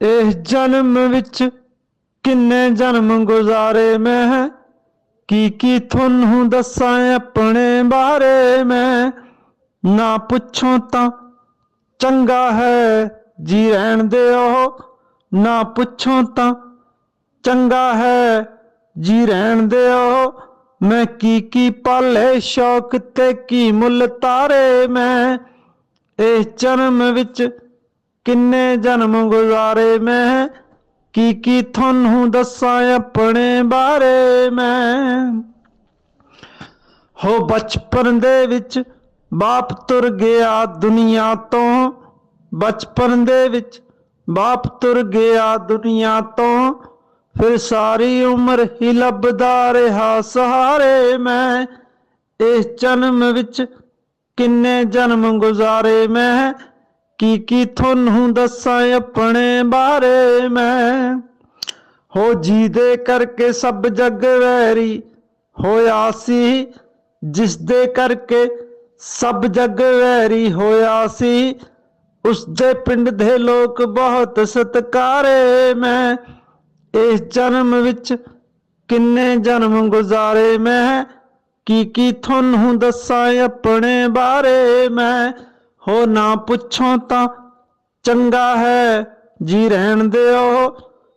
ਇਸ ਜਨਮ ਵਿੱਚ ਕਿੰਨੇ ਜਨਮ ਗੁਜ਼ਾਰੇ ਮੈਂ? ਕੀ ਕੀ ਤੁਹਾਨੂੰ ਦੱਸਾਂ ਆਪਣੇ ਬਾਰੇ ਮੈਂ? ਨਾ ਪੁੱਛੋ ਤਾਂ ਚੰਗਾ ਹੈ ਜੀ ਰਹਿਣ ਦਿਓ। ਨਾ ਪੁੱਛੋ ਤਾਂ ਚੰਗਾ ਹੈ ਜੀ ਰਹਿਣ ਦਿਓ। ਮੈਂ ਕੀ ਕੀ ਪਾਲੇ ਸ਼ੌਕ ਤੇ ਕੀ ਮੁੱਲ ਤਾਰੇ ਮੈਂ? ਇਸ ਜਨਮ ਵਿੱਚ ਕਿੰਨੇ ਜਨਮ ਗੁਜ਼ਾਰੇ ਮੈਂ? ਕੀ ਕੀ ਤੁਹਾਨੂੰ ਦੱਸਾਂ ਆਪਣੇ ਬਾਰੇ ਮੈਂ? ਹੋ ਬਚਪਨ ਦੇ ਵਿੱਚ ਬਾਪ ਤੁਰ ਗਿਆ ਦੁਨੀਆ ਤੋਂ। ਬਚਪਨ ਦੇ ਵਿੱਚ ਬਾਪ ਤੁਰ ਗਿਆ ਦੁਨੀਆ ਤੋਂ। ਫਿਰ ਸਾਰੀ ਉਮਰ ਹੀ ਲੱਭਦਾ ਰਿਹਾ ਸਹਾਰੇ ਮੈਂ। ਇਸ ਜਨਮ ਵਿੱਚ ਕਿੰਨੇ ਜਨਮ ਗੁਜ਼ਾਰੇ ਮੈਂ? ਕੀ ਕੀ ਤੁਹਾਨੂੰ ਦੱਸਾਂ ਆਪਣੇ ਬਾਰੇ ਮੈਂ? ਹੋ ਜੀ ਕਰਕੇ ਸਭ ਜਗ ਵੈਰੀ ਹੋਇਆ ਸੀ, ਜਿਸ ਦੇ ਕਰਕੇ ਸਭ ਜਗ ਵੈਰੀ ਹੋਇਆ ਸੀ। ਉਸ ਦੇ ਪਿੰਡ ਦੇ ਲੋਕ ਬਹੁਤ ਸਤਕਾਰੇ ਮੈਂ। ਇਸ ਜਨਮ ਵਿੱਚ ਕਿੰਨੇ ਜਨਮ ਗੁਜ਼ਾਰੇ ਮੈਂ? ਕੀ ਕੀ ਤੁਹਾਨੂੰ ਦੱਸਾਂ ਆਪਣੇ ਬਾਰੇ ਮੈਂ? ਹੋ ਨਾ ਪੁੱਛੋ ਤਾਂ ਚੰਗਾ ਹੈ, ਜੀ ਰਹਿਣ ਦਿਓ।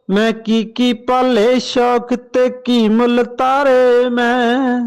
ਮੈਂ ਕੀ ਕੀ ਪਾਲੇ, ਸ਼ੌਕ ਤੇ ਕੀ ਮੁੱਲ ਤਾਰੇ ਮੈਂ।